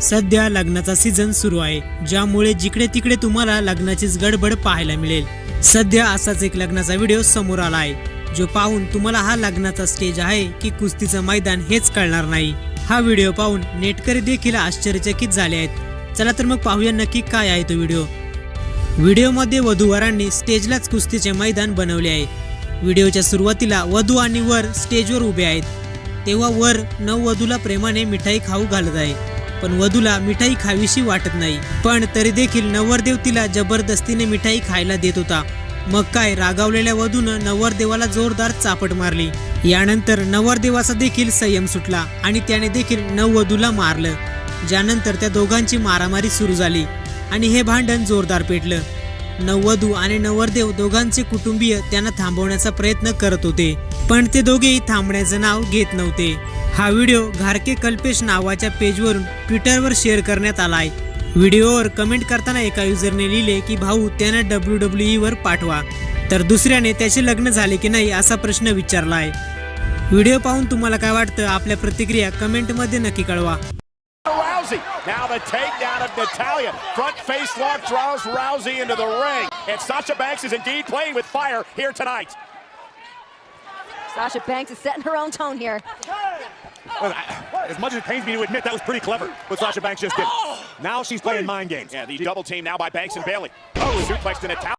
सध्या लग्नाचा सीझन सुरू आहे ज्यामुळे जिकडे तिकडे तुम्हाला लग्नाचीच गडबड पाहायला मिळेल. सध्या असाच एक लग्नाचा व्हिडिओ समोर आला आहे जो पाहून तुम्हाला हा लग्नाचा स्टेज आहे की कुस्तीचं मैदान हेच कळणार नाही. हा व्हिडिओ पाहून नेटकरी देखील आश्चर्यचकित झाले आहेत. चला तर मग पाहूया नक्की काय आहे तो व्हिडिओ व्हिडिओमध्ये वधूवरांनी स्टेजलाच कुस्तीचे मैदान बनवले आहे. व्हिडिओच्या सुरुवातीला वधू आणि वर स्टेजवर उभे आहेत. तेव्हा वर नववधूला प्रेमाने मिठाई खाऊ घालत आहे. पण वधूला मिठाई खावीशी वाटत नाही. पण तरी देखील नवरदेव तिला जबरदस्तीने मिठाई खायला देत होता. मग काय रागावलेल्या वधूनं नवरदेवाला जोरदार चापट मारली. यानंतर नवरदेवाचा देखील संयम सुटला आणि त्याने देखील नववधूला मारलं. ज्यानंतर त्या दोघांची मारामारी सुरू झाली आणि हे भांडण जोरदार पेटलं. नववधू आणि नवरदेव दोघांचे कुटुंबीय त्यांना थांबवण्याचा प्रयत्न करत होते. पण ते दोघेही थांबण्याचं नाव घेत नव्हते. हा व्हिडिओ घारके कल्पेश नावाच्या पेजवरून ट्विटरवर शेअर करण्यात आला आहे. व्हिडिओवर कमेंट करताना एका युजरने लिहिले की भाऊ त्यांना डब्ल्यू डब्ल्यू वर पाठवा. तर दुसऱ्याने त्याचे लग्न झाले की नाही असा प्रश्न विचारला आहे. व्हिडिओ पाहून तुम्हाला काय वाटतं? आपल्या प्रतिक्रिया कमेंटमध्ये नक्की कळवा. Now the takedown of Natalia. Front face lock draws Rousey into the ring. And Sasha Banks is indeed playing with fire here tonight. Sasha Banks is setting her own tone here. As much as it pains me to admit, that was pretty clever what Sasha Banks just did. Oh! Now she's playing mind games. Yeah, the double team now by Banks and Bailey. Oh, suplex to Natalia.